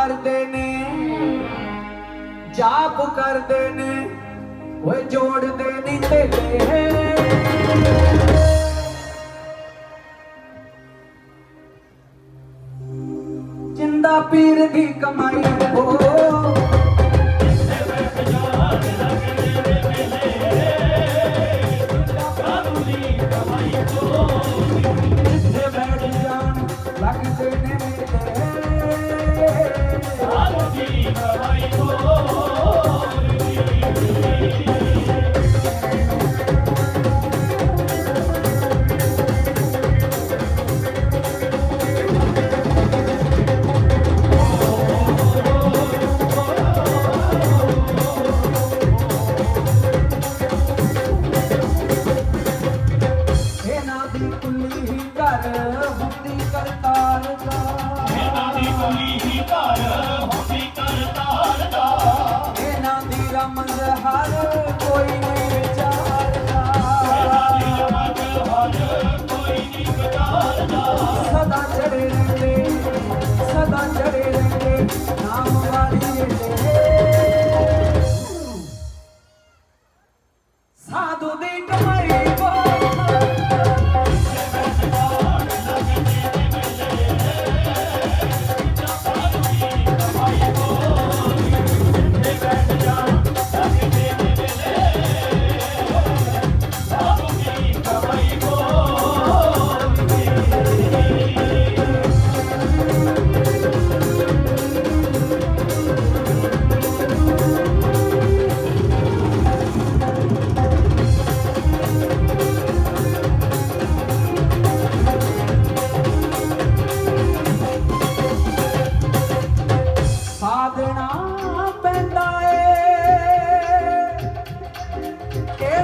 ਕਰਦੇ ਨੇ ਜਾਪ ਕਰਦੇ ਨੇ ਓਏ ਜੋੜਦੇ ਨੇ ਤੇਲੇ ਜਿੰਦਾ ਪੀਰ ਦੀ ਕਮਾਈ ਹੋ नाम हार कोई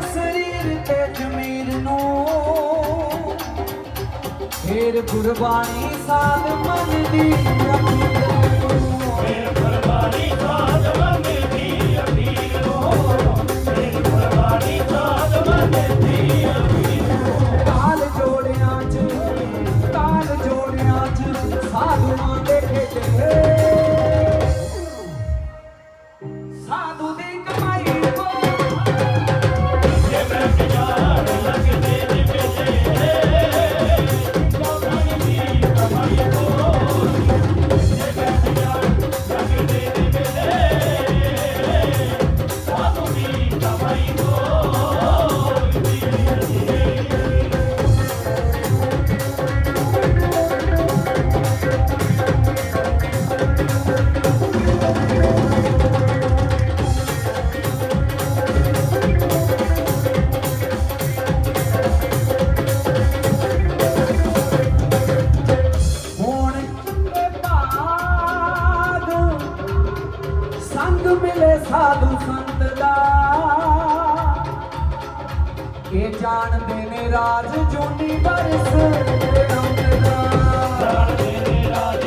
ਸਰੀਰ ਤੇ ਜ਼ਮੀਰ ਨੂੰ। ਗੁਰਬਾਣੀ ਸਾਧ ਮਨ ਦੀ ਸੰਗ ਮਿਲੇ ਸਾਧੂ ਸੰਤ ਦਾ। ਇਹ ਜਾਣਦੇ ਨੇ ਰਾਜ ਜੋਨੀ ਵਰਸ ਅੰਤ ਦਾ। ਜਾਣਦੇ ਨੇ ਰਾਜ